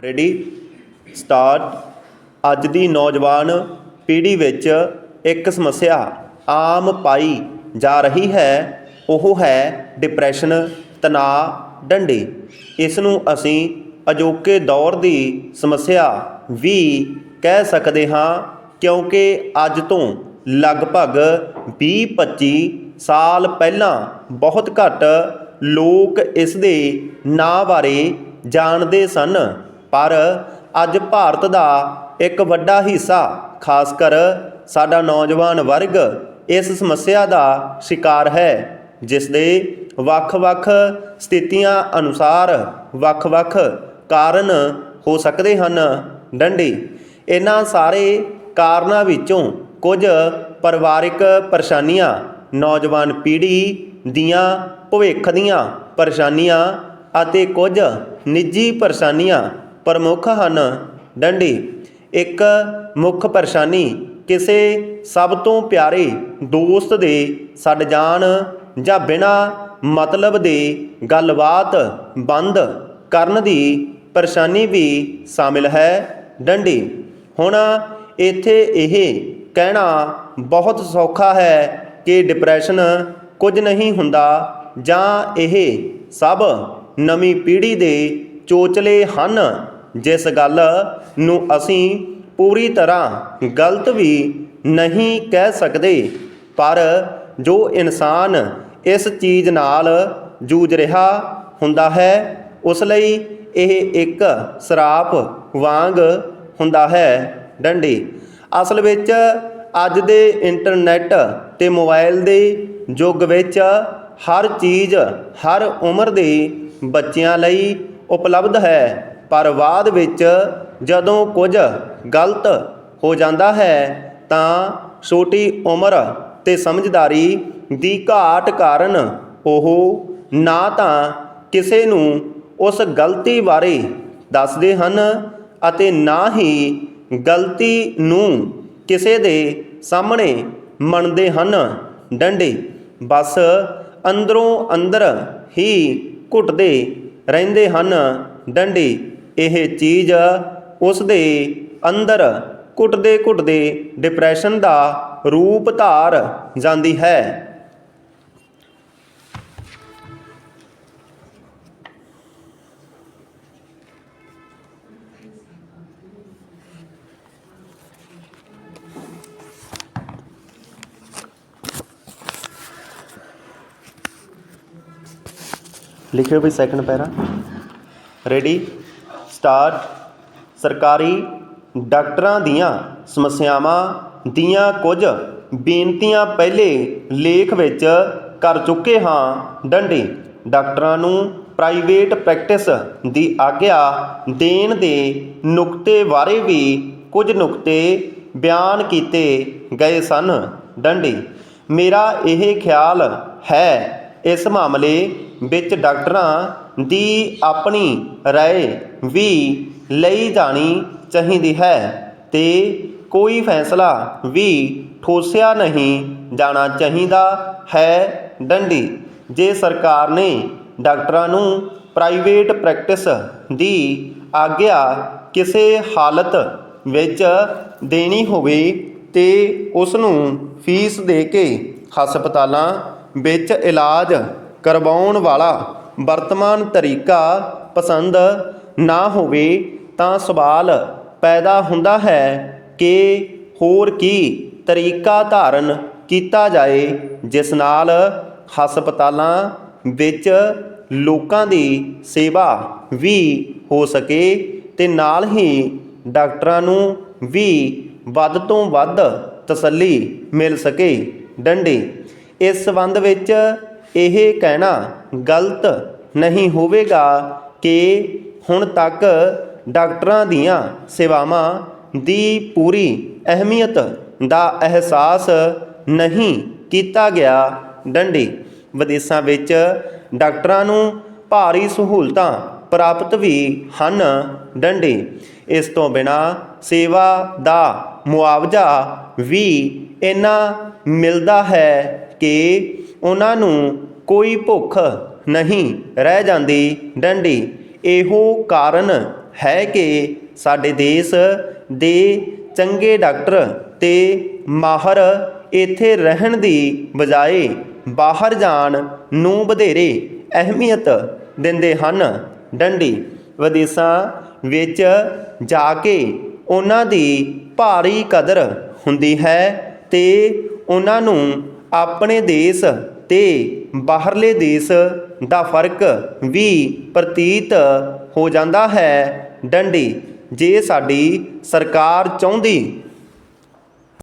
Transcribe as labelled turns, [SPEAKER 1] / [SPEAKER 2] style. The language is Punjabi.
[SPEAKER 1] ਰੈਡੀ ਸਟਾਰਟ ਅੱਜ ਦੀ ਨੌਜਵਾਨ ਪੀੜ੍ਹੀ ਵਿੱਚ ਇੱਕ ਸਮੱਸਿਆ ਆਮ ਪਾਈ ਜਾ ਰਹੀ ਹੈ, ਉਹ ਹੈ ਡਿਪਰੈਸ਼ਨ ਤਣਾਅ, ਡੰਡੇ। ਇਸ ਨੂੰ ਅਸੀਂ ਅਜੋਕੇ ਦੌਰ ਦੀ ਸਮੱਸਿਆ ਵੀ ਕਹਿ ਸਕਦੇ ਹਾਂ, ਕਿਉਂਕਿ ਅੱਜ ਤੋਂ ਲਗਭਗ 20-25 ਸਾਲ ਪਹਿਲਾਂ ਬਹੁਤ ਘੱਟ ਲੋਕ ਇਸ ਦੇ ਨਾਂ ਬਾਰੇ ਜਾਣਦੇ ਸਨ। ਪਰ ਅੱਜ ਭਾਰਤ ਦਾ ਇੱਕ ਵੱਡਾ ਹਿੱਸਾ ਖਾਸ ਕਰ ਸਾਡਾ ਨੌਜਵਾਨ ਵਰਗ, ਇਸ ਸਮੱਸਿਆ ਦਾ ਸ਼ਿਕਾਰ ਹੈ ਜਿਸ ਦੇ ਵੱਖ-ਵੱਖ ਸਥਿਤੀਆਂ ਅਨੁਸਾਰ ਵੱਖ-ਵੱਖ ਕਾਰਨ ਹੋ ਸਕਦੇ ਹਨ। ਡੰਡੀ, ਇਹਨਾਂ ਸਾਰੇ ਕਾਰਨਾਂ ਵਿੱਚੋਂ ਕੁਝ ਪਰਿਵਾਰਿਕ ਪਰੇਸ਼ਾਨੀਆਂ, ਨੌਜਵਾਨ ਪੀੜ੍ਹੀ ਦੀਆਂ ਭਵਿੱਖ ਦੀਆਂ ਪਰੇਸ਼ਾਨੀਆਂ ਅਤੇ ਕੁਝ ਨਿੱਜੀ ਪਰੇਸ਼ਾਨੀਆਂ ਪ੍ਰਮੁੱਖ ਹਨ। ਡੰਡੀ, ਇੱਕ ਮੁੱਖ ਪਰੇਸ਼ਾਨੀ ਕਿਸੇ ਸਭ ਤੋਂ ਪਿਆਰੇ ਦੋਸਤ ਦੇ ਛੱਡ ਜਾਣ ਜਾਂ ਬਿਨਾਂ ਮਤਲਬ ਦੇ ਗੱਲਬਾਤ ਬੰਦ ਕਰਨ ਦੀ ਪਰੇਸ਼ਾਨੀ ਵੀ ਸ਼ਾਮਿਲ ਹੈ। ਡੰਡੀ, ਹੁਣ ਇੱਥੇ ਇਹ ਕਹਿਣਾ ਬਹੁਤ ਸੌਖਾ ਹੈ ਕਿ ਡਿਪਰੈਸ਼ਨ ਕੁਝ ਨਹੀਂ ਹੁੰਦਾ ਜਾਂ ਇਹ ਸਭ ਨਵੀਂ ਪੀੜ੍ਹੀ ਦੇ ਚੋਚਲੇ ਹਨ। ਜਿਸ ਗੱਲ ਨੂੰ ਅਸੀਂ ਪੂਰੀ ਤਰ੍ਹਾਂ ਗਲਤ ਵੀ ਨਹੀਂ ਕਹਿ ਸਕਦੇ, ਪਰ ਜੋ ਇਨਸਾਨ ਇਸ ਚੀਜ਼ ਨਾਲ ਜੂਝ ਰਿਹਾ ਹੁੰਦਾ ਹੈ, ਉਸ ਲਈ ਇਹ ਇੱਕ ਸਰਾਪ ਵਾਂਗ ਹੁੰਦਾ ਹੈ। ਡੰਡੀ, ਅਸਲ ਵਿੱਚ ਅੱਜ ਦੇ ਇੰਟਰਨੈਟ ਤੇ ਮੋਬਾਈਲ ਦੇ ਯੁੱਗ ਵਿੱਚ ਹਰ ਚੀਜ਼ ਹਰ ਉਮਰ ਦੇ ਬੱਚਿਆਂ ਲਈ ਉਪਲਬਧ ਹੈ। ਪਰ ਬਾਅਦ ਵਿੱਚ ਜਦੋਂ ਕੁਝ ਗਲਤ ਹੋ ਜਾਂਦਾ ਹੈ, ਤਾਂ ਛੋਟੀ ਉਮਰ ਤੇ ਸਮਝਦਾਰੀ ਦੀ ਘਾਟ ਕਾਰਨ ਉਹ ਨਾ ਤਾਂ ਕਿਸੇ ਨੂੰ ਉਸ ਗਲਤੀ ਬਾਰੇ ਦੱਸਦੇ ਹਨ ਅਤੇ ਨਾ ਹੀ ਗਲਤੀ ਨੂੰ ਕਿਸੇ ਦੇ ਸਾਹਮਣੇ ਮੰਨਦੇ ਹਨ। ਡੰਡੇ, ਬਸ ਅੰਦਰੋਂ ਅੰਦਰ ਹੀ ਘੁੱਟਦੇ ਰਹਿੰਦੇ ਹਨ। ਡੰਡੇ ਇਹ ਚੀਜ਼ ਉਸ ਦੇ ਅੰਦਰ ਘੁੱਟਦੇ ਘੁੱਟਦੇ ਡਿਪਰੈਸ਼ਨ ਦਾ ਰੂਪ ਧਾਰ ਜਾਂਦੀ ਹੈ। ਲਿਖਿਓ ਵੀ ਸੈਕੰਡ ਪੈਰਾ। ਰੈਡੀ ਸਟਾਰਟ ਸਰਕਾਰੀ ਡਾਕਟਰਾਂ ਦੀਆਂ ਸਮੱਸਿਆਵਾਂ ਦੀਆਂ ਕੁਝ ਬੇਨਤੀਆਂ ਪਹਿਲੇ ਲੇਖ ਵਿੱਚ ਕਰ ਚੁੱਕੇ ਹਾਂ। ਡੰਡੀ, ਡਾਕਟਰਾਂ ਨੂੰ ਪ੍ਰਾਈਵੇਟ ਪ੍ਰੈਕਟਿਸ ਦੀ ਆਗਿਆ ਦੇਣ ਦੇ ਨੁਕਤੇ ਬਾਰੇ ਵੀ ਕੁਝ ਨੁਕਤੇ ਬਿਆਨ ਕੀਤੇ ਗਏ ਸਨ। ਡੰਡੀ, ਮੇਰਾ ਇਹ ਖਿਆਲ ਹੈ, ਇਸ ਮਾਮਲੇ ਵਿੱਚ ਡਾਕਟਰਾਂ ਦੀ ਆਪਣੀ رائے ਵੀ ਲਈ ਜਾਣੀ ਚਾਹੀਦੀ ਹੈ ਤੇ ਕੋਈ ਫੈਸਲਾ ਵੀ ਠੋਸਿਆ ਨਹੀਂ ਜਾਣਾ ਚਾਹੀਦਾ ਹੈ ਡੰਡੀ ਜੇ ਸਰਕਾਰ ਨੇ ਡਾਕਟਰਾਂ ਨੂੰ ਪ੍ਰਾਈਵੇਟ ਪ੍ਰੈਕਟਿਸ ਦੀ ਆਗਿਆ ਕਿਸੇ ਹਾਲਤ ਵਿੱਚ ਦੇਣੀ ਹੋਵੇ ਤੇ ਉਸ ਨੂੰ ਫੀਸ ਦੇ ਕੇ ਹਸਪਤਾਲਾਂ ਵਿੱਚ ਇਲਾਜ ਕਰਵਾਉਣ ਵਾਲਾ ਵਰਤਮਾਨ ਤਰੀਕਾ ਪਸੰਦ ਨਾ ਹੋਵੇ ਤਾਂ ਸਵਾਲ ਪੈਦਾ ਹੁੰਦਾ ਹੈ ਕਿ ਹੋਰ ਕੀ ਤਰੀਕਾ ਧਾਰਨ ਕੀਤਾ ਜਾਏ, ਜਿਸ ਨਾਲ ਹਸਪਤਾਲਾਂ ਵਿੱਚ ਲੋਕਾਂ ਦੀ ਸੇਵਾ ਵੀ ਹੋ ਸਕੇ ਤੇ ਨਾਲ ਹੀ ਡਾਕਟਰਾਂ ਨੂੰ ਵੀ ਵੱਧ ਤੋਂ ਵੱਧ ਤਸੱਲੀ ਮਿਲ ਸਕੇ। ਡੰਡੇ, ਇਸ ਸੰਬੰਧ ਵਿੱਚ ਇਹ ਕਹਿਣਾ ਗਲਤ ਨਹੀਂ ਹੋਵੇਗਾ ਕਿ ਹੁਣ ਤੱਕ ਡਾਕਟਰਾਂ ਦੀਆਂ ਸੇਵਾਵਾਂ ਦੀ ਪੂਰੀ ਅਹਿਮੀਅਤ ਦਾ ਅਹਿਸਾਸ ਨਹੀਂ ਕੀਤਾ ਗਿਆ। ਡੰਡੀ, ਵਿਦੇਸ਼ਾਂ ਵਿੱਚ ਡਾਕਟਰਾਂ ਨੂੰ ਭਾਰੀ ਸਹੂਲਤਾਂ ਪ੍ਰਾਪਤ ਵੀ ਹਨ। ਡੰਡੀ, ਇਸ ਤੋਂ ਬਿਨਾ ਸੇਵਾ ਦਾ ਮੁਆਵਜ਼ਾ ਵੀ ਇੰਨਾ ਮਿਲਦਾ ਹੈ ਕਿ ਉਹਨਾਂ ਨੂੰ ਕੋਈ ਭੁੱਖ ਨਹੀਂ ਰਹਿ ਜਾਂਦੀ ਡੰਡੀ, ਇਹੋ ਕਾਰਨ ਹੈ ਕਿ ਸਾਡੇ ਦੇਸ਼ ਦੇ ਚੰਗੇ ਡਾਕਟਰ ਤੇ ਮਾਹਰ ਇੱਥੇ ਰਹਿਣ ਦੀ ਬਜਾਏ ਬਾਹਰ ਜਾਣ ਨੂੰ ਵਧੇਰੇ ਅਹਿਮੀਅਤ ਦਿੰਦੇ ਹਨ। ਡੰਡੀ, ਵਿਦੇਸ਼ਾਂ ਵਿੱਚ ਜਾ ਕੇ ਉਹਨਾਂ ਦੀ ਭਾਰੀ ਕਦਰ ਹੁੰਦੀ ਹੈ ਤੇ ਉਹਨਾਂ ਨੂੰ ਆਪਣੇ ਦੇਸ਼ ਤੇ ਬਾਹਰਲੇ ਦੇਸ਼ ਦਾ ਫ਼ਰਕ ਵੀ ਪ੍ਰਤੀਤ ਹੋ ਜਾਂਦਾ ਹੈ। ਡੰਡੀ, ਜੇ ਸਾਡੀ ਸਰਕਾਰ ਚਾਹੁੰਦੀ